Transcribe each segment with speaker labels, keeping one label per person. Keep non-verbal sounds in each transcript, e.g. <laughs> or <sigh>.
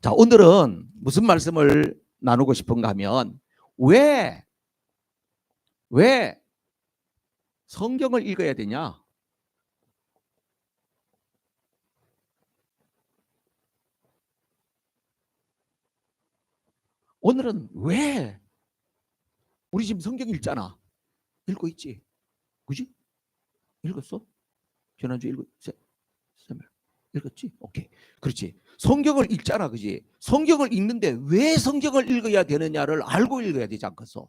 Speaker 1: 자, 오늘은 무슨 말씀을 나누고 싶은가 하면 왜, 왜 성경을 읽어야 되냐? 오늘은 왜 우리 지금 성경 읽잖아. 읽고 있지. 그지? 읽었어? 지난주 읽었, 세, 세, 읽었지? 오케이. 그렇지. 성경을 읽잖아. 그지? 성경을 읽는데 왜 성경을 읽어야 되느냐를 알고 읽어야 되지 않겠어?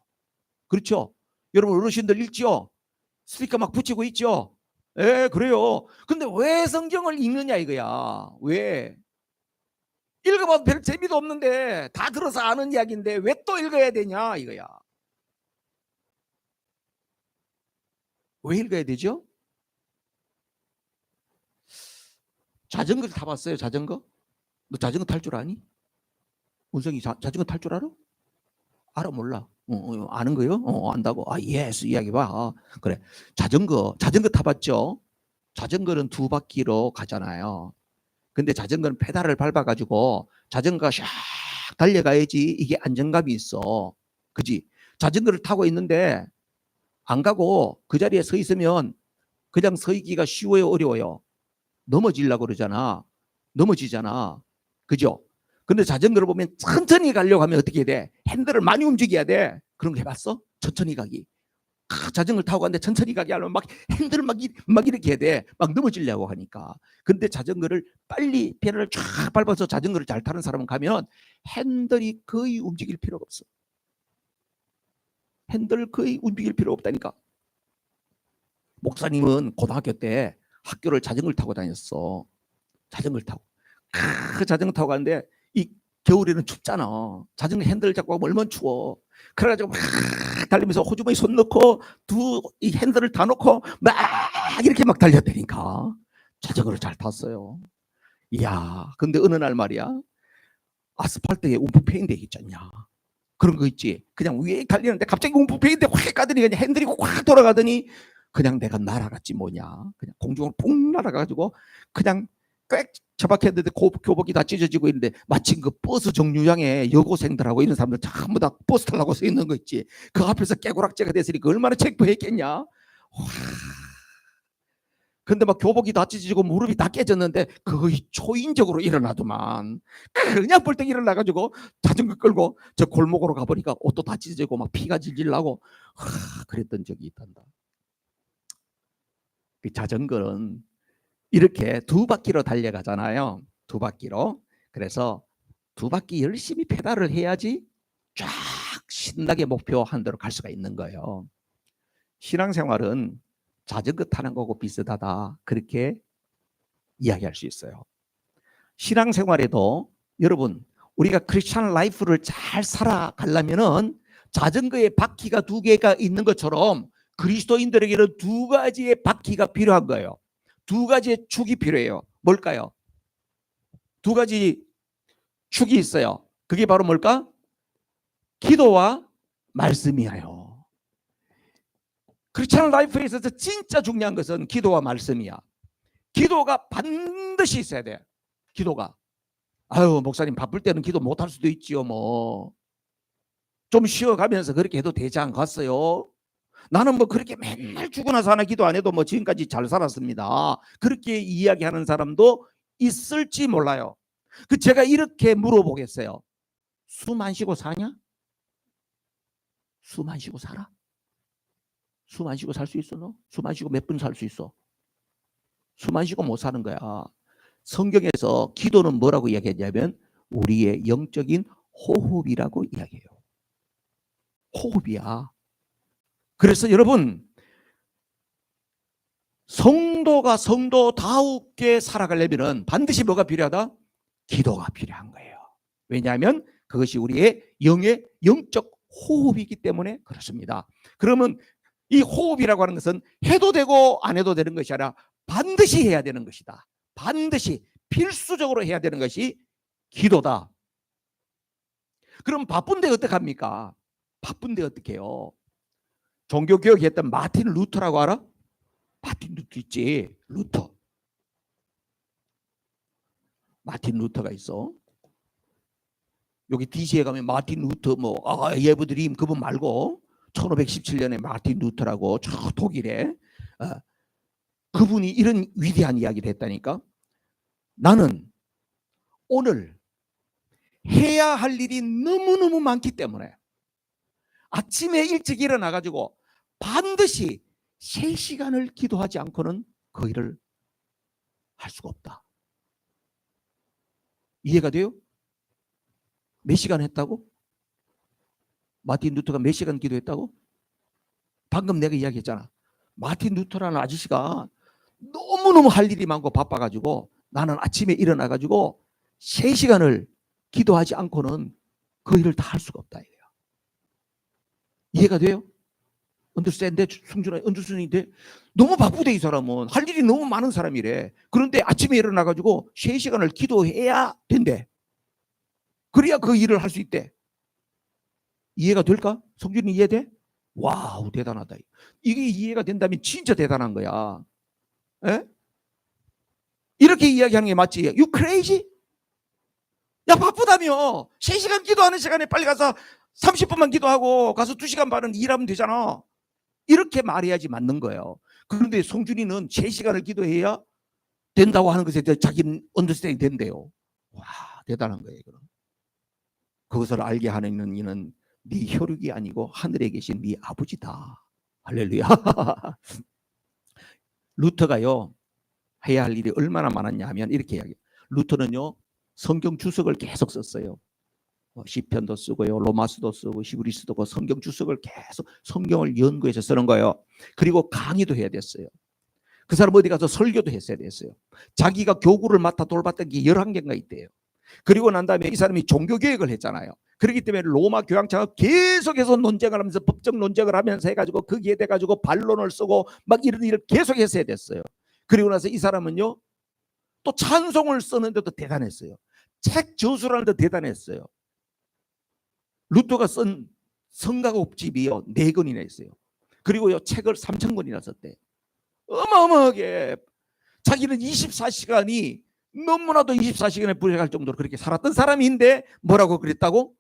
Speaker 1: 그렇죠? 여러분 어르신들 읽죠? 스피커 막 붙이고 있죠? 예, 그래요. 근데 왜 성경을 읽느냐 이거야. 왜? 읽어봐도 별 재미도 없는데 다 들어서 아는 이야기인데 왜 또 읽어야 되냐 이거야. 왜 읽어야 되죠? 자전거 타봤어요? 자전거? 너 자전거 탈 줄 아니? 운성이 자, 자전거 탈 줄 알아? 알아 몰라? 어, 어, 아는 거요? 어, 안다고? 아 예스 이야기 봐. 그래 자전거 자전거 타봤죠? 자전거는 두 바퀴로 가잖아요. 근데 자전거는 페달을 밟아가지고 자전거가 샥 달려가야지 이게 안정감이 있어. 그지? 자전거를 타고 있는데 안 가고 그 자리에 서 있으면 그냥 서 있기가 쉬워요, 어려워요? 넘어지려고 그러잖아. 넘어지잖아. 그죠? 근데 자전거를 보면 천천히 가려고 하면 어떻게 돼? 핸들을 많이 움직여야 돼. 그런 거 해봤어? 천천히 가기. 아, 자전거를 타고 가는데 천천히 가게 하려면 막 핸들을 막, 이- 막 이렇게 해야 돼. 막 넘어지려고 하니까. 근데 자전거를 빨리 페달을 쫙 밟아서 자전거를 잘 타는 사람은 가면 핸들이 거의 움직일 필요가 없어. 핸들 거의 움직일 필요 없다니까. 목사님은 고등학교 때 학교를 자전거를 타고 다녔어. 자전거를 타고. 그 자전거 타고 가는데 이 겨울에는 춥잖아. 자전거 핸들 잡고 가면 얼마나 추워. 그래가지고 막 달리면서 호주머니 손 넣고 두 이 핸들을 다 놓고 막 이렇게 막 달렸다니까. 자전거를 잘 탔어요. 이야, 근데 어느 날 말이야. 아스팔트에 움푹 패인 데 있잖냐. 그런 거 있지. 그냥 위에 달리는데 갑자기 움푹 패인 데 확 가더니 그냥 핸들이 확 돌아가더니 그냥 내가 날아갔지 뭐냐. 그냥 공중으로 푹 날아가가지고 그냥 꽥 처박혔는데 고- 교복이 다 찢어지고 있는데 마침 그 버스 정류장에 여고생들하고 이런 사람들 전부 다 버스 타려고 서 있는 거 있지. 그 앞에서 깨고락재가 됐으니까 얼마나 체포했겠냐. 와. 근데 막 교복이 다 찢어지고 무릎이 다 깨졌는데 거의 초인적으로 일어나더만 그냥 벌떡 일어나가지고 자전거 끌고 저 골목으로 가보니까 옷도 다 찢어지고 막 피가 질질 나고 하, 그랬던 적이 있단다. 그 자전거는 이렇게 두 바퀴로 달려가잖아요. 두 바퀴로. 그래서 두 바퀴 열심히 페달을 해야지 쫙 신나게 목표한 대로 갈 수가 있는 거예요. 신앙생활은 자전거 타는 거고 비슷하다. 그렇게 이야기할 수 있어요. 신앙생활에도 여러분 우리가 크리스찬 라이프를 잘 살아가려면은 자전거에 바퀴가 두 개가 있는 것처럼 그리스도인들에게는 두 가지의 바퀴가 필요한 거예요. 두 가지의 축이 필요해요. 뭘까요? 두 가지 축이 있어요. 그게 바로 뭘까? 기도와 말씀이에요. 크리스찬 라이프에 있어서 진짜 중요한 것은 기도와 말씀이야. 기도가 반드시 있어야 돼. 기도가. 아유, 목사님 바쁠 때는 기도 못 할 수도 있지요, 뭐. 좀 쉬어가면서 그렇게 해도 되지 않겠어요? 나는 뭐 그렇게 맨날 죽고 나서 하나 기도 안 해도 뭐 지금까지 잘 살았습니다. 그렇게 이야기하는 사람도 있을지 몰라요. 그 제가 이렇게 물어보겠어요. 숨 안 쉬고 사냐? 숨 안 쉬고 살아? 숨 안 쉬고 살 수 있어 너? 숨 안 쉬고 몇 분 살 수 있어? 숨 안 쉬고 못 사는 거야. 성경에서 기도는 뭐라고 이야기했냐면 우리의 영적인 호흡이라고 이야기해요. 호흡이야. 그래서 여러분 성도가 성도다우게 살아가려면 반드시 뭐가 필요하다? 기도가 필요한 거예요. 왜냐하면 그것이 우리의 영의 영적 호흡이기 때문에 그렇습니다. 그러면 이 호흡이라고 하는 것은 해도 되고 안 해도 되는 것이 아니라 반드시 해야 되는 것이다. 반드시 필수적으로 해야 되는 것이 기도다. 그럼 바쁜데 어떡합니까? 바쁜데 어떡해요? 종교개혁 했던 마틴 루터라고 알아? 마틴 루터 있지. 루터. 마틴 루터가 있어. 여기 DC에 가면 마틴 루터 뭐 아, 예브드림 그분 말고 1517년에 마틴 루터라고 저 독일에 어, 그분이 이런 위대한 이야기를 했다니까. 나는 오늘 해야 할 일이 너무너무 많기 때문에 아침에 일찍 일어나 가지고 반드시 3시간을 기도하지 않고는 그 일을 할 수가 없다. 이해가 돼요? 몇 시간 했다고? 마틴 루터가 몇 시간 기도했다고? 방금 내가 이야기했잖아. 마틴 루터라는 아저씨가 너무너무 할 일이 많고 바빠가지고 나는 아침에 일어나가지고 3시간을 기도하지 않고는 그 일을 다 할 수가 없다. 이해가 돼요? 언더스탠드 승준아 언더스탠드 너무 바쁘대 이 사람은. 할 일이 너무 많은 사람이래. 그런데 아침에 일어나 가지고 3시간을 기도해야 된대. 그래야 그 일을 할 수 있대. 이해가 될까? 성준이 이해돼? 와우 대단하다. 이게 이해가 된다면 진짜 대단한 거야. 에? 이렇게 이야기하는 게 맞지? You crazy? 야 바쁘다며. 3시간 기도하는 시간에 빨리 가서 30분만 기도하고 가서 2시간 반은 일하면 되잖아 이렇게 말해야지 맞는 거예요. 그런데 송준이는 3시간을 기도해야 된다고 하는 것에 대해 자기는 언더스탠이 된대요. 와, 대단한 거예요, 이거는. 그것을 알게 하는 이는 네 혈육이 아니고 하늘에 계신 네 아버지다. 할렐루야. <laughs> 루터가요. 해야 할 일이 얼마나 많았냐 하면 이렇게 이야기해요. 루터는요. 성경 주석을 계속 썼어요. 뭐 시편도 쓰고요, 로마스도 쓰고 히브리스도 고 성경 주석을 계속 성경을 연구해서 쓰는 거예요. 그리고 강의도 해야 됐어요. 그 사람 어디 가서 설교도 했어야 됐어요. 자기가 교구를 맡아 돌봤던 게 11개가 있대요. 그리고 난 다음에 이 사람이 종교개혁을 했잖아요. 그렇기 때문에 로마 교황청과 계속해서 논쟁을 하면서 법적 논쟁을 하면서 해가지고 거기에 대가지고 반론을 쓰고 막 이런 일을 계속 했어야 됐어요. 그리고 나서 이 사람은요, 또 찬송을 쓰는데도 대단했어요. 책 저술하는 데 대단했어요. 루터가 쓴 성가곡집이요 네 권이나 있어요. 그리고요 책을 3천 권이나 썼대. 어마어마하게 자기는 24시간이 너무나도 24시간에 불행할 정도로 그렇게 살았던 사람인데 뭐라고 그랬다고?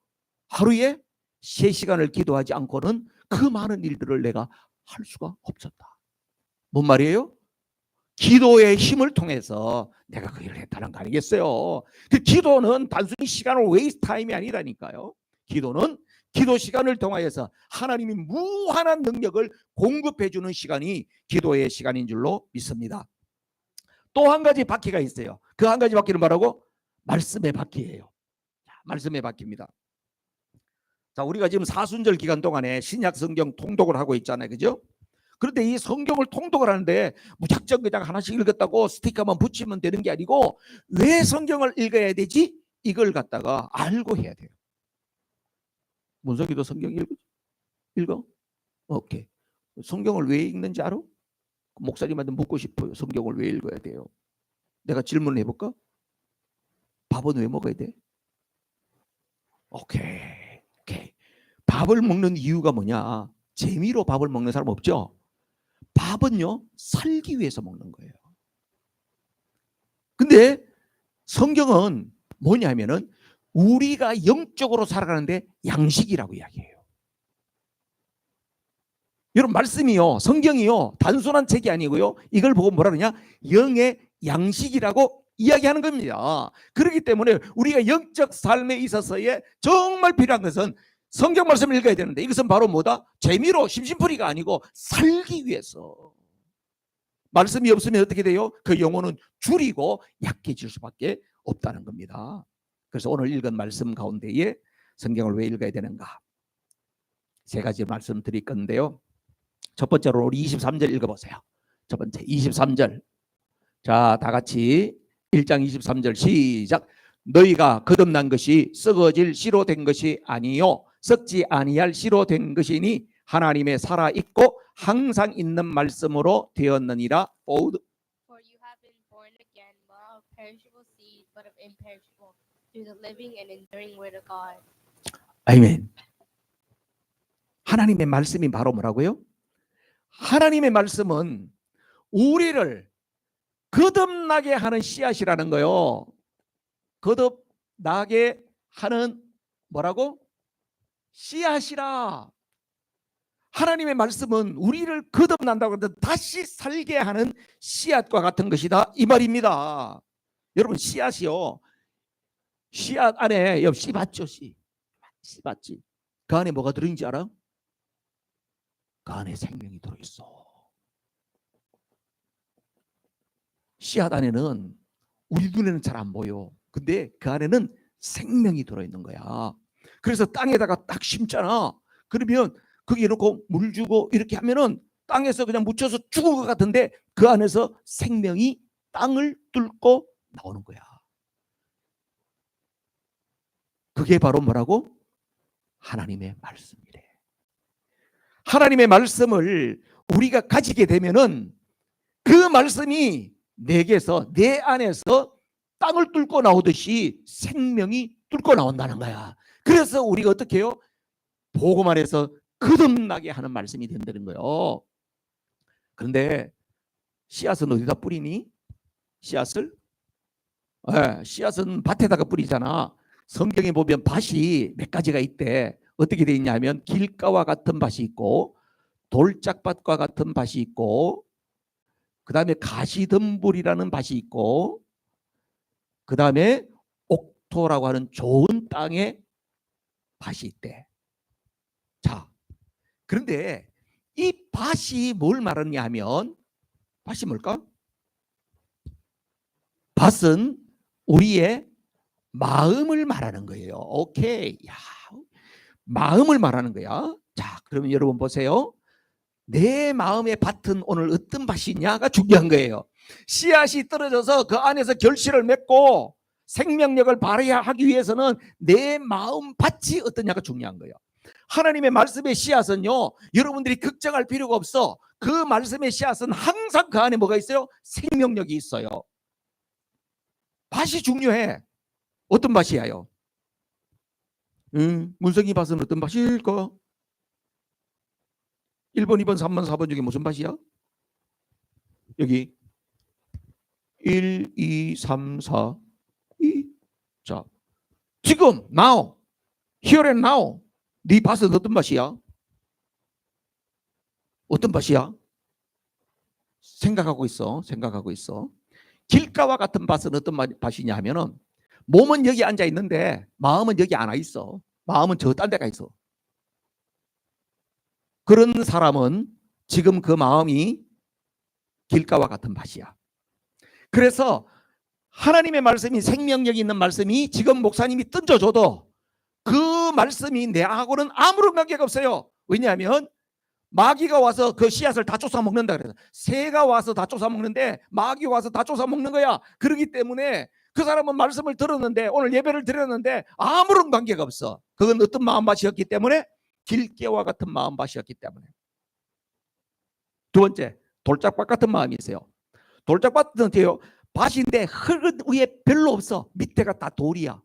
Speaker 1: 하루에 3시간을 기도하지 않고는 그 많은 일들을 내가 할 수가 없었다. 뭔 말이에요? 기도의 힘을 통해서 내가 그 일을 했다는 거 아니겠어요? 그 기도는 단순히 시간을 웨이스 타임이 아니라니까요. 기도는 기도 시간을 통하여서 하나님이 무한한 능력을 공급해 주는 시간이 기도의 시간인 줄로 믿습니다. 또 한 가지 바퀴가 있어요. 그 한 가지 바퀴는 뭐라고? 말씀의 바퀴예요. 말씀의 바퀴입니다. 자, 우리가 지금 사순절 기간 동안에 신약 성경 통독을 하고 있잖아요. 그죠? 그런데 이 성경을 통독을 하는데 무작정 그냥 하나씩 읽었다고 스티커만 붙이면 되는 게 아니고 왜 성경을 읽어야 되지? 이걸 갖다가 알고 해야 돼요. 문석이도 성경 읽어? 읽어? 오케이. 성경을 왜 읽는지 알아? 목사님한테 묻고 싶어요. 성경을 왜 읽어야 돼요? 내가 질문을 해볼까? 밥은 왜 먹어야 돼? 오케이. 오케이. 밥을 먹는 이유가 뭐냐? 재미로 밥을 먹는 사람 없죠? 밥은요, 살기 위해서 먹는 거예요. 근데 성경은 뭐냐면은 우리가 영적으로 살아가는데 양식이라고 이야기해요. 여러분 말씀이요, 성경이요, 단순한 책이 아니고요. 이걸 보고 뭐라 그러냐? 영의 양식이라고 이야기하는 겁니다. 그렇기 때문에 우리가 영적 삶에 있어서의 정말 필요한 것은 성경 말씀을 읽어야 되는데 이것은 바로 뭐다? 재미로 심심풀이가 아니고 살기 위해서. 말씀이 없으면 어떻게 돼요? 그 영혼은 줄이고 약해질 수밖에 없다는 겁니다. 그래서 오늘 읽은 말씀 가운데에 성경을 왜 읽어야 되는가? 세 가지 말씀드릴 건데요. 첫 번째로 우리 23절 읽어보세요. 첫 번째 23절. 자, 다 같이 1장 23절 시작. 너희가 거듭난 것이 썩어질 씨로 된 것이 아니요 썩지 아니할 씨로 된 것이니 하나님의 살아 있고 항상 있는 말씀으로 되었느니라. For
Speaker 2: you have been born again, not of perishable seed, but of imperishable, through the living and enduring word of God.
Speaker 1: 아멘. 하나님의 말씀이 바로 뭐라고요? 하나님의 말씀은 우리를 거듭나게 하는 씨앗이라는 거요. 거듭나게 하는 뭐라고? 씨앗이라. 하나님의 말씀은 우리를 거듭난다고 하는데 다시 살게 하는 씨앗과 같은 것이다 이 말입니다. 여러분 씨앗이요. 씨앗 안에 옆 씨봤죠 씨. 씨봤지. 그 안에 뭐가 들어있는지 알아? 그 안에 생명이 들어있어. 씨앗 안에는 우리 눈에는 잘 안 보여. 근데 그 안에는 생명이 들어있는 거야. 그래서 땅에다가 딱 심잖아. 그러면 거기에 놓고 물 주고 이렇게 하면은 땅에서 그냥 묻혀서 죽을 것 같은데 그 안에서 생명이 땅을 뚫고 나오는 거야. 그게 바로 뭐라고? 하나님의 말씀이래. 하나님의 말씀을 우리가 가지게 되면은 그 말씀이 내게서 내 안에서 땅을 뚫고 나오듯이 생명이 뚫고 나온다는 거야. 그래서 우리가 어떻게 해요? 보고만 해서 거듭나게 하는 말씀이 된다는 거예요. 그런데 씨앗은 어디다 뿌리니? 씨앗을? 예, 씨앗은 밭에다가 뿌리잖아. 성경에 보면 밭이 몇 가지가 있대. 어떻게 돼 있냐면 길가와 같은 밭이 있고 돌짝밭과 같은 밭이 있고 그 다음에 가시덤불이라는 밭이 있고 그 다음에 옥토라고 하는 좋은 땅에 밭이 있대. 자, 그런데 이 밭이 뭘 말하느냐 하면 밭이 뭘까? 밭은 우리의 마음을 말하는 거예요. 오케이. 야, 마음을 말하는 거야. 자, 그러면 여러분 보세요. 내 마음의 밭은 오늘 어떤 밭이냐가 중요한 거예요. 씨앗이 떨어져서 그 안에서 결실을 맺고 생명력을 발휘 하기 위해서는 내 마음 밭이 어떠냐가 중요한 거예요. 하나님의 말씀의 씨앗은요, 여러분들이 걱정할 필요가 없어. 그 말씀의 씨앗은 항상 그 안에 뭐가 있어요? 생명력이 있어요. 밭이 중요해. 어떤 밭이야요? 음, 문성이 밭은 어떤 밭일까? 1번, 2번, 3번, 4번 중에 무슨 밭이야? 여기 1, 2, 3, 4, 2. 자, 지금 now, here and now, 네 밭은 어떤 밭이야? 어떤 밭이야? 생각하고 있어. 생각하고 있어. 길가와 같은 밭은 어떤 마- 밭이냐 하면은 몸은 여기 앉아 있는데 마음은 여기 안 와 있어. 마음은 저 딴 데가 있어. 그런 사람은 지금 그 마음이 길가와 같은 밭이야. 그래서 하나님의 말씀이 생명력 있는 말씀이 지금 목사님이 던져줘도 그 말씀이 내하고는 아무런 관계가 없어요. 왜냐하면 마귀가 와서 그 씨앗을 다 쫓아 먹는다 그래서 새가 와서 다 쫓아 먹는데 마귀 와서 다 쫓아 먹는 거야. 그렇기 때문에 그 사람은 말씀을 들었는데 오늘 예배를 드렸는데 아무런 관계가 없어. 그건 어떤 마음밭이었기 때문에 길게와 같은 마음밭이었기 때문에. 두 번째 돌짝밭 같은 마음이 있어요. 돌짝밭은 어때요? 밭인데 흙은 위에 별로 없어. 밑에가 다 돌이야.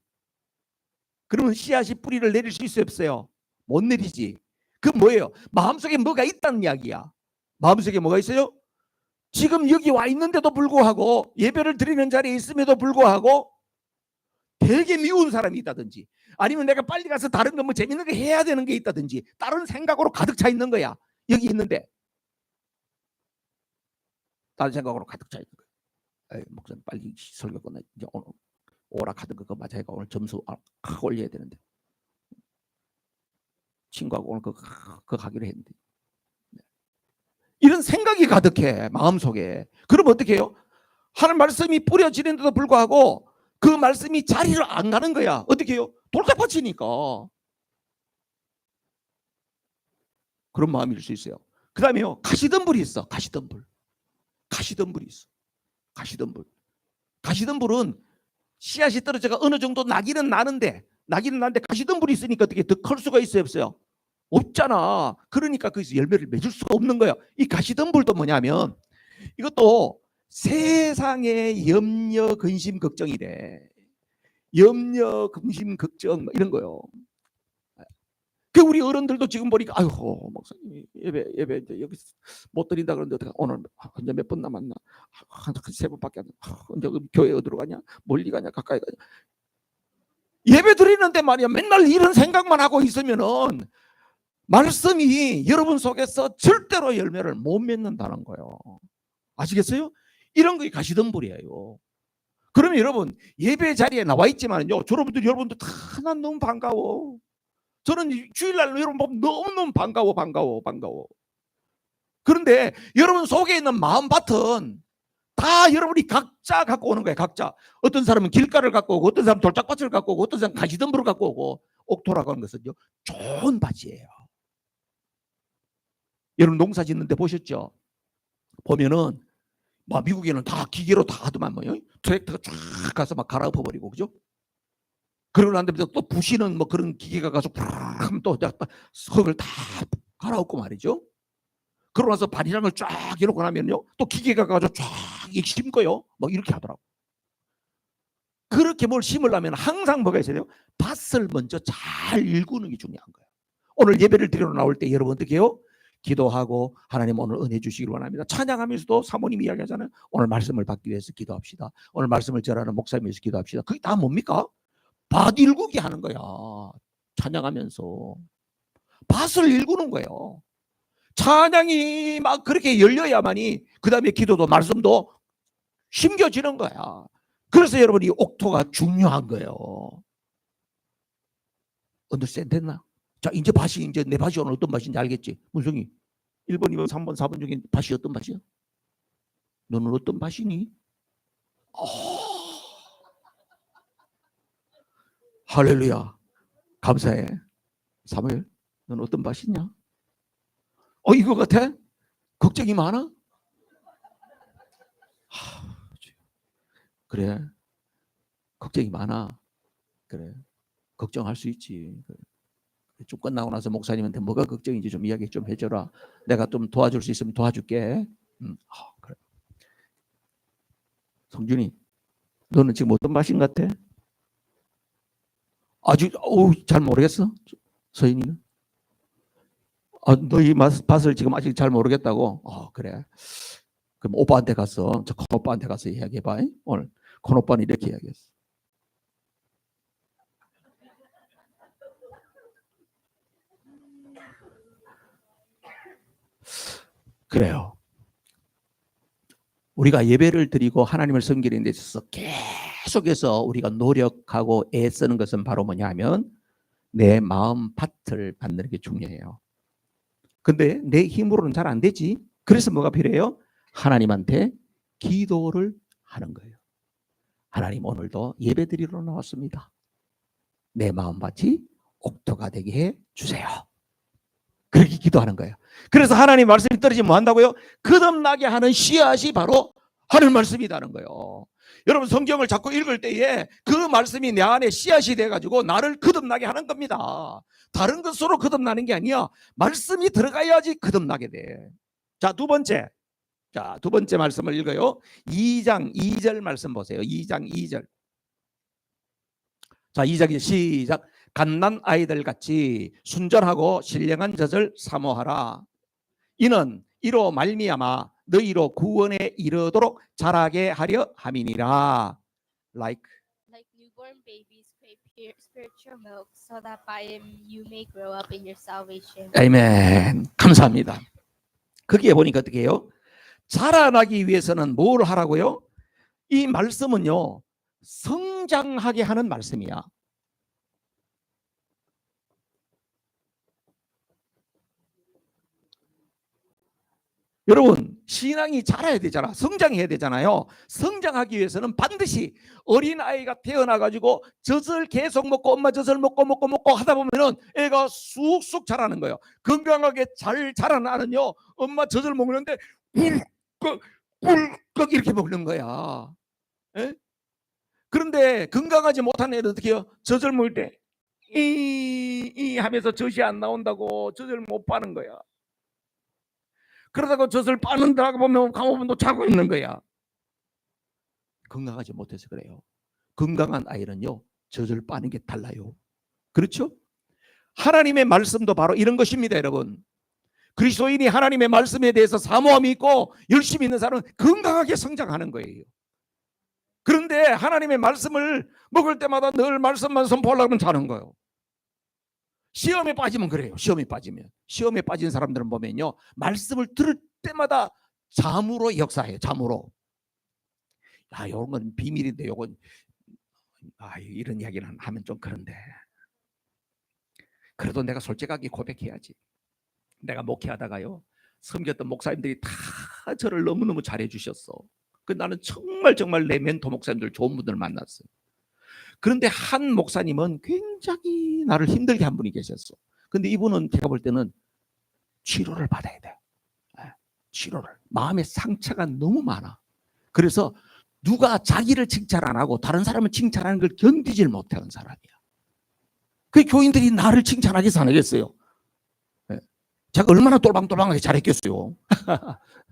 Speaker 1: 그러면 씨앗이 뿌리를 내릴 수 없어요? 못 내리지. 그 뭐예요? 마음속에 뭐가 있다는 이야기야. 마음속에 뭐가 있어요? 지금 여기 와 있는데도 불구하고 예배를 드리는 자리에 있음에도 불구하고 되게 미운 사람이 있다든지 아니면 내가 빨리 가서 다른 거 뭐 재밌는 거 해야 되는 게 있다든지 다른 생각으로 가득 차 있는 거야. 여기 있는데 다른 생각으로 가득 차 있는 거야. 에이, 목사님 빨리 설교 끝나 이제 오늘 오락하던 거 그거 맞아 가 오늘 점수 아, 확 올려야 되는데 친구하고 오늘 그거 그거 가기로 했는데 네. 이런 생각이 가득해 마음속에. 그럼 어떻게 해요? 하는 말씀이 뿌려지는데도 불구하고 그 말씀이 자리를 안 가는 거야. 어떻게 해요? 돌짝밭이니까. 그런 마음일 수 있어요. 그 다음에요 가시덤불이 있어 가시덤불. 가시덤불이 있어. 가시덤불. 가시덤불은 씨앗이 떨어져가 어느 정도 나기는 나는데 나기는 나는데 가시덤불이 있으니까 어떻게 더 클 수가 있어요 없어요? 없잖아. 그러니까 거기서 열매를 맺을 수가 없는 거예요. 이 가시덤불도 뭐냐면 이것도 세상의 염려, 근심, 걱정이 래. 염려, 근심, 걱정 뭐 이런 거요. 그 우리 어른들도 지금 보니까 아이고 목사님 예배 예배 이제 여기 못 드린다 그러는데 어떡하 오늘 언제 몇번 남았나 한세 번밖에 안그 교회 어디로 가냐 멀리 가냐 가까이 가냐 예배 드리는데 말이야 맨날 이런 생각만 하고 있으면은 말씀이 여러분 속에서 절대로 열매를 못 맺는다는 거예요. 아시겠어요? 이런 게 가시덤불이에요. 그러면 여러분 예배 자리에 나와 있지만요. 여러분들 여러분들 다난 너무 반가워. 저는 이 주일날 여러분 보면 너무너무 반가워 반가워 반가워. 그런데 여러분 속에 있는 마음밭은 다 여러분이 각자 갖고 오는 거예요. 각자. 어떤 사람은 길가를 갖고 오고 어떤 사람은 돌짝밭을 갖고 오고 어떤 사람은 가시덤불을 갖고 오고 옥토라고 하는 것은요. 좋은 밭이에요. 여러분 농사 짓는데 보셨죠? 보면은 뭐 미국에는 다 기계로 다 하더만 뭐요. 트랙터가 쫙 가서 막 갈아엎어 버리고 그죠? 그러고 난 다음에 또 부시는 뭐 그런 기계가 가서 팍또 흙을 다 갈아엎고 말이죠. 그러고 나서 바리랑을 쫙 이러고 나면요. 또 기계가 가서 쫙 심고요. 뭐 이렇게 하더라고. 그렇게 뭘 심으려면 항상 뭐가 있어야 돼요? 밭을 먼저 잘 일구는 게 중요한 거예요. 오늘 예배를 드리러 나올 때 여러분 어떻게 해요? 기도하고 하나님 오늘 은혜 주시기를 원합니다. 찬양하면서도 사모님 이야기하잖아요. 오늘 말씀을 받기 위해서 기도합시다. 오늘 말씀을 전하는 목사님 위해서 기도합시다. 그게 다 뭡니까? 밭 일구기 하는 거야. 찬양하면서 밭을 일구는 거예요. 찬양이 막 그렇게 열려야만이 그 다음에 기도도 말씀도 심겨지는 거야. 그래서 여러분 이 옥토가 중요한 거예요. 언더스탠 됐나? 자 이제 밭이 이제 내 밭이 오늘 어떤 밭인지 알겠지? 문성이 1번, 2번, 3번, 4번 중에 밭이 어떤 밭이야? 너는 어떤 밭이니? 어... 할렐루야 감사해 사무엘 넌 어떤 밭이냐? 어 이거 같아? 걱정이 많아? 하, 그래 걱정이 많아 그래 걱정할 수 있지 그래. 좀 끝나고 나서 목사님한테 뭐가 걱정인지 좀 이야기 좀 해줘라 내가 좀 도와줄 수 있으면 도와줄게 음, 아, 그래. 성준이 너는 지금 어떤 밭인 같아? 아직 어우, 잘 모르겠어 서인이는 아, 너희 맛- 밭을 지금 아직 잘 모르겠다고? 어, 그래. 그럼 오빠한테 가서, 저 큰 오빠한테 가서 이야기해봐. 잉? 오늘 큰 오빠는 이렇게 이야기했어. 그래요. 우리가 예배를 드리고 하나님을 섬기는 데 있어서 계속해서 우리가 노력하고 애쓰는 것은 바로 뭐냐 하면 내 마음 밭을 만드는 게 중요해요. 근데 내 힘으로는 잘 안 되지. 그래서 뭐가 필요해요? 하나님한테 기도를 하는 거예요. 하나님 오늘도 예배 드리러 나왔습니다. 내 마음밭이 옥토가 되게 해 주세요. 그렇게 기도하는 거예요. 그래서 하나님 말씀이 떨어지면 뭐 한다고요? 거듭나게 하는 씨앗이 바로 하늘 말씀이라는 거예요. 여러분 성경을 자꾸 읽을 때에 그 말씀이 내 안에 씨앗이 돼가지고 나를 거듭나게 하는 겁니다. 다른 것으로 거듭나는 게 아니야. 말씀이 들어가야지 거듭나게 돼. 자, 두 번째. 자, 두 번째 말씀을 읽어요. 2장 2절 말씀 보세요. 2장 2절. 자, 2장 시작. 갓난 아이들 같이 순전하고 신령한 젖을 사모하라. 이는 이로 말미암아 너희로 구원에 이르도록 자라게 하려 함이니라. Like
Speaker 2: Like newborn babies crave spiritual milk, so that by him you may grow up in your salvation.
Speaker 1: 아멘. 감사합니다. 거기에 보니까 어떻게 해요? 자라나기 위해서는 뭘 하라고요? 이 말씀은요. 성장하게 하는 말씀이야. 여러분, 신앙이 자라야 되잖아. 성장해야 되잖아요. 성장하기 위해서는 반드시 어린 아이가 태어나 가지고 젖을 계속 먹고 엄마 젖을 먹고 먹고 먹고 하다 보면은 애가 쑥쑥 자라는 거예요. 건강하게 잘 자라나는요. 엄마 젖을 먹는데 꿀꺽 꿀꺽 이렇게 먹는 거야. 예? 그런데 건강하지 못한 애는 어떻게 해요? 젖을 먹을 때 이, 이 하면서 젖이 안 나온다고 젖을 못 빠는 거야. 그러다가 젖을 빠는다 보면 가보면 또 자고 있는 거야. 건강하지 못해서 그래요. 건강한 아이는요, 젖을 빠는 게 달라요. 그렇죠? 하나님의 말씀도 바로 이런 것입니다, 여러분. 그리스도인이 하나님의 말씀에 대해서 사모함이 있고 열심히 있는 사람은 건강하게 성장하는 거예요. 그런데 하나님의 말씀을 먹을 때마다 늘 말씀만 선포하려고 하면 자는 거예요. 시험에 빠지면 그래요. 시험에 빠지면. 시험에 빠진 사람들은 보면요. 말씀을 들을 때마다 잠으로 역사해요. 잠으로. 아, 요런 건 비밀인데 요건 아, 이런 이야기는 하면 좀 그런데. 그래도 내가 솔직하게 고백해야지. 내가 목회하다가요. 섬겼던 목사님들이 다 저를 너무너무 잘해 주셨어. 그 나는 정말 정말 내 멘토 목사님들 좋은 분들 만났어요. 그런데 한 목사님은 굉장히 나를 힘들게 한 분이 계셨어. 근데 이분은 제가 볼 때는 치료를 받아야 돼. 예, 치료를. 마음의 상처가 너무 많아. 그래서 누가 자기를 칭찬 안 하고 다른 사람을 칭찬하는 걸 견디질 못하는 사람이야. 그 교인들이 나를 칭찬하겠어 안 하겠어요? 예. 제가 얼마나 똘방똘방하게 잘했겠어요. <laughs>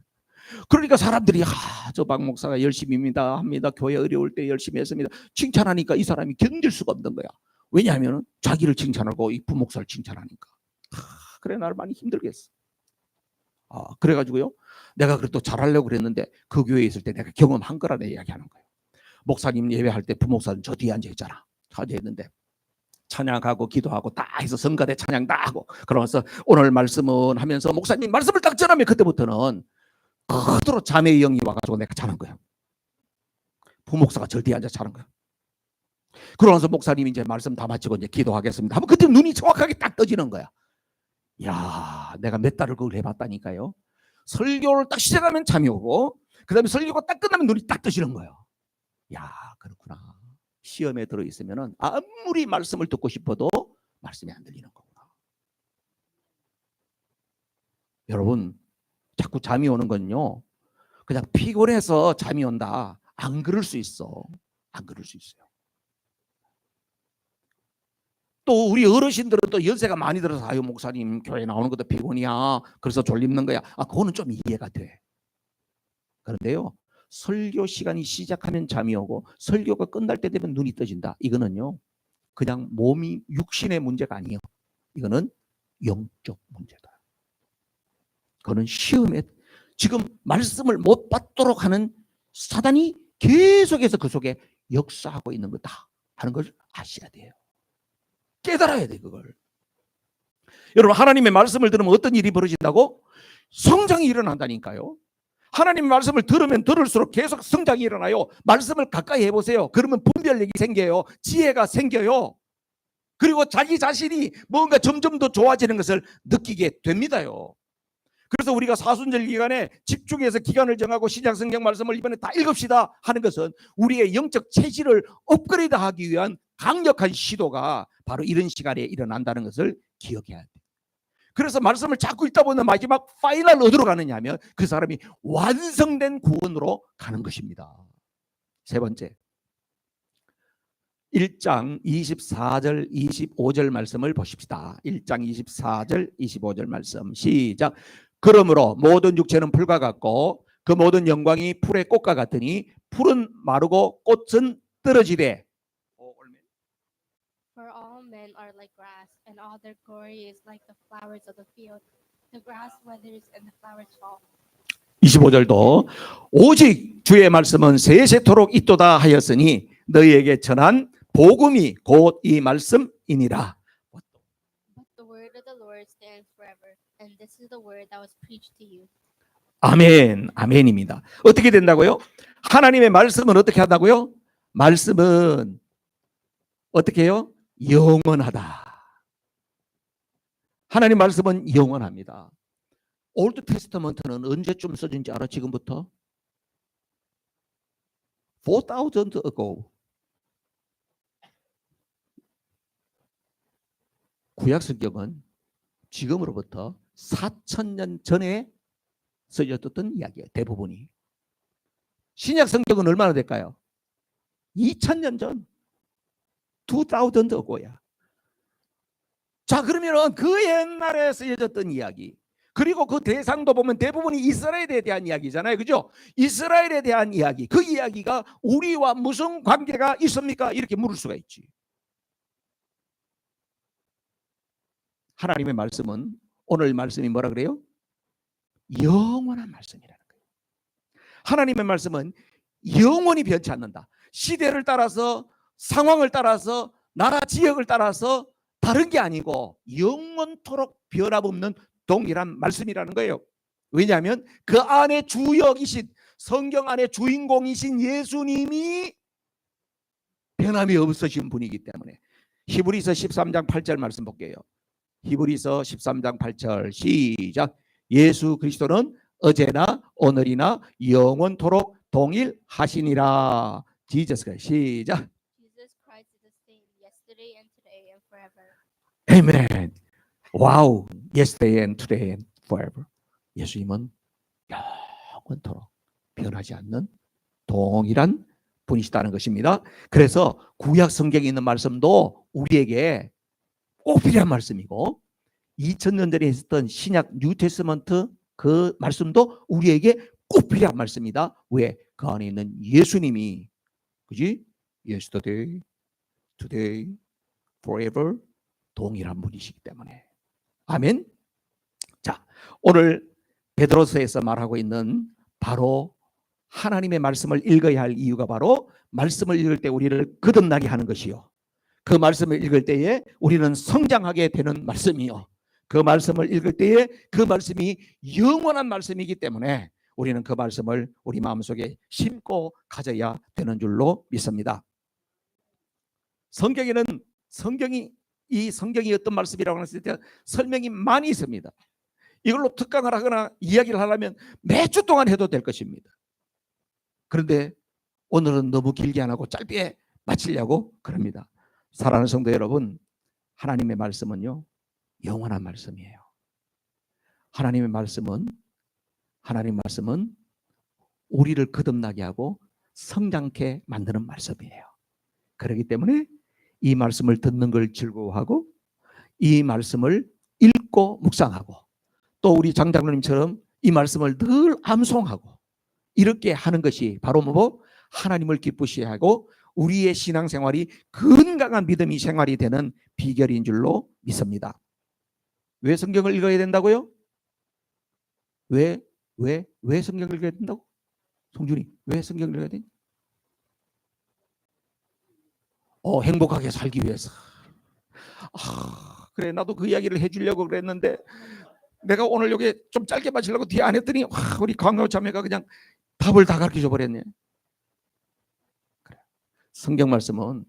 Speaker 1: 그러니까 사람들이 아, 저 박 목사가 열심히입니다 합니다. 교회 어려울 때 열심히 했습니다. 칭찬하니까 이 사람이 견딜 수가 없는 거야. 왜냐하면 자기를 칭찬하고 이 부목사를 칭찬하니까. 아, 그래 나를 많이 힘들게 했어. 아, 그래가지고요. 내가 그래도 잘하려고 그랬는데 그 교회에 있을 때 내가 경험한 거라 내 이야기하는 거예요. 목사님 예배할 때 부목사는 저 뒤에 앉아 있잖아. 앉아 있는데 찬양하고 기도하고 다 해서 성가대 찬양 다 하고 그러면서 오늘 말씀은 하면서 목사님 말씀을 딱 전하면 그때부터는 그대로 자매의 영이 와가지고 내가 자는 거야. 부목사가 절 뒤에 앉아 자는 거야. 그러면서 목사님이 이제 말씀 다 마치고 이제 기도하겠습니다. 하면 그때 눈이 정확하게 딱 떠지는 거야. 야, 내가 몇 달을 그걸 해봤다니까요. 설교를 딱 시작하면 잠이 오고, 그 다음에 설교가 딱 끝나면 눈이 딱 떠지는 거예요. 야, 그렇구나. 시험에 들어 있으면은 아무리 말씀을 듣고 싶어도 말씀이 안 들리는 거구나. 여러분, 자꾸 잠이 오는 건요. 그냥 피곤해서 잠이 온다. 안 그럴 수 있어. 안 그럴 수 있어요. 또 우리 어르신들은 또 연세가 많이 들어서 아유 목사님 교회 나오는 것도 피곤이야. 그래서 졸립는 거야. 아 그거는 좀 이해가 돼. 그런데요. 설교 시간이 시작하면 잠이 오고 설교가 끝날 때 되면 눈이 떠진다. 이거는요. 그냥 몸이 육신의 문제가 아니에요. 이거는 영적 문제다. 그거는 시험에 지금 말씀을 못 받도록 하는 사단이 계속해서 그 속에 역사하고 있는 거다 하는 걸 아셔야 돼요. 깨달아야 돼 그걸. 여러분 하나님의 말씀을 들으면 어떤 일이 벌어진다고? 성장이 일어난다니까요. 하나님 말씀을 들으면 들을수록 계속 성장이 일어나요. 말씀을 가까이 해보세요. 그러면 분별력이 생겨요. 지혜가 생겨요. 그리고 자기 자신이 뭔가 점점 더 좋아지는 것을 느끼게 됩니다요. 그래서 우리가 사순절 기간에 집중해서 기간을 정하고 신약 성경 말씀을 이번에 다 읽읍시다 하는 것은 우리의 영적 체질을 업그레이드하기 위한 강력한 시도가 바로 이런 시간에 일어난다는 것을 기억해야 돼. 그래서 말씀을 자꾸 읽다 보면 마지막 파이널 어디로 가느냐 하면 그 사람이 완성된 구원으로 가는 것입니다. 세 번째. 1장 24절 25절 말씀을 보십시다. 1장 24절 25절 말씀 시작. 그러므로 모든 육체는 풀과 같고 그 모든 영광이 풀의 꽃과 같으니 풀은 마르고 꽃은 떨어지되
Speaker 2: For all men are like grass, and all their glory is like the flowers of the field. The grass withers and the flowers fall.
Speaker 1: 25절도 오직 주의 말씀은 세세토록 있도다 하였으니 너희에게 전한 복음이 곧 이 말씀이니라.
Speaker 2: But the word of the Lord stands forever, and this is the word that was preached to you.
Speaker 1: 아멘, 아멘입니다. 어떻게 된다고요? 하나님의 말씀은 어떻게 한다고요? 말씀은 어떻게 해요? 영원하다. 하나님 말씀은 영원합니다. 올드 테스터먼트는 언제쯤 써진지 알아? 지금부터? 4000 ago. 구약 성경은 지금으로부터 4000년 전에 써졌던 이야기예요. 대부분이. 신약 성경은 얼마나 될까요? 2000년 전. 2000 ago야. 자, 그러면은 그 옛날에 쓰여졌던 이야기. 그리고 그 대상도 보면 대부분이 이스라엘에 대한 이야기잖아요. 그죠? 이스라엘에 대한 이야기. 그 이야기가 우리와 무슨 관계가 있습니까? 이렇게 물을 수가 있지. 하나님의 말씀은 오늘 말씀이 뭐라 그래요? 영원한 말씀이라는 거예요. 하나님의 말씀은 영원히 변치 않는다. 시대를 따라서 상황을 따라서 나라 지역을 따라서 다른 게 아니고 영원토록 변함없는 동일한 말씀이라는 거예요. 왜냐하면 그 안에 주역이신 성경 안에 주인공이신 예수님이 변함이 없으신 분이기 때문에 히브리서 13장 8절 말씀 볼게요. 히브리서 13장 8절 시작 예수 그리스도는 어제나 오늘이나 영원토록 동일하시니라 Jesus Christ 시작. Amen. 와우. Yesterday and today and forever. 예수님은 영원토록 변하지 않는 동일한 분이시다는 것입니다. 그래서 구약 성경에 있는 말씀도 우리에게 꼭 필요한 말씀이고 2000년 전에 있었던 신약 뉴테스먼트 그 말씀도 우리에게 꼭 필요한 말씀이다. 왜? 그 안에 있는 예수님이 그지? Yesterday, today, forever 동일한 분이시기 때문에. 아멘. 자, 오늘 베드로서에서 말하고 있는 바로 하나님의 말씀을 읽어야 할 이유가 바로 말씀을 읽을 때 우리를 거듭나게 하는 것이요. 그 말씀을 읽을 때에 우리는 성장하게 되는 말씀이요. 그 말씀을 읽을 때에 그 말씀이 영원한 말씀이기 때문에 우리는 그 말씀을 우리 마음속에 심고 가져야 되는 줄로 믿습니다. 성경에는 성경이 이 성경이 어떤 말씀이라고 했을 때 설명이 많이 있습니다. 이걸로 특강을 하거나 이야기를 하려면 몇주 동안 해도 될 것입니다. 그런데 오늘은 너무 길게 안 하고 짧게 마치려고 그럽니다. 사랑하는 성도 여러분, 하나님의 말씀은요, 영원한 말씀이에요. 하나님의 말씀은, 하나님 말씀은 우리를 거듭나게 하고 성장케 만드는 말씀이에요. 그렇기 때문에 이 말씀을 듣는 걸 즐거워하고 이 말씀을 읽고 묵상하고 또 우리 장장로님처럼 이 말씀을 늘 암송하고 이렇게 하는 것이 바로 뭐 하나님을 기쁘시게 하고 우리의 신앙생활이 건강한 믿음이 생활이 되는 비결인 줄로 믿습니다. 왜 성경을 읽어야 된다고요? 왜, 왜, 왜 성경을 읽어야 된다고? 송준이, 왜 성경을 읽어야 되니? 어, 행복하게 살기 위해서. 아, 그래, 나도 그 이야기를 해주려고 그랬는데, 내가 오늘 여기 좀 짧게 마치려고 뒤에 안 했더니, 와, 우리 강요 자매가 그냥 답을 다 가르쳐 줘 버렸네. 성경 말씀은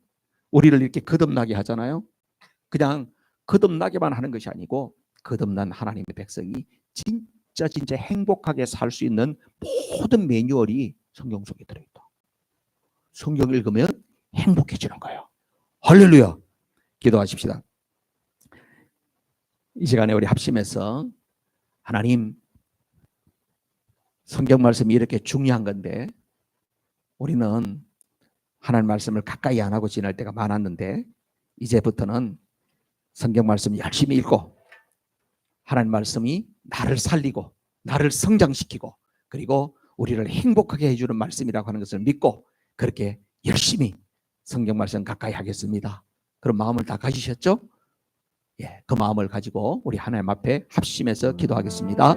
Speaker 1: 우리를 이렇게 거듭나게 하잖아요. 그냥 거듭나게만 하는 것이 아니고 거듭난 하나님의 백성이 진짜 진짜 행복하게 살 수 있는 모든 매뉴얼이 성경 속에 들어있다. 성경 읽으면 행복해지는 거예요. 할렐루야. 기도하십시다. 이 시간에 우리 합심해서 하나님 성경 말씀이 이렇게 중요한 건데 우리는 하나님 말씀을 가까이 안 하고 지낼 때가 많았는데 이제부터는 성경 말씀 열심히 읽고 하나님 말씀이 나를 살리고 나를 성장시키고 그리고 우리를 행복하게 해주는 말씀이라고 하는 것을 믿고 그렇게 열심히 성경 말씀 가까이 하겠습니다. 그런 마음을 다 가지셨죠? 예, 그 마음을 가지고 우리 하나님 앞에 합심해서 기도하겠습니다.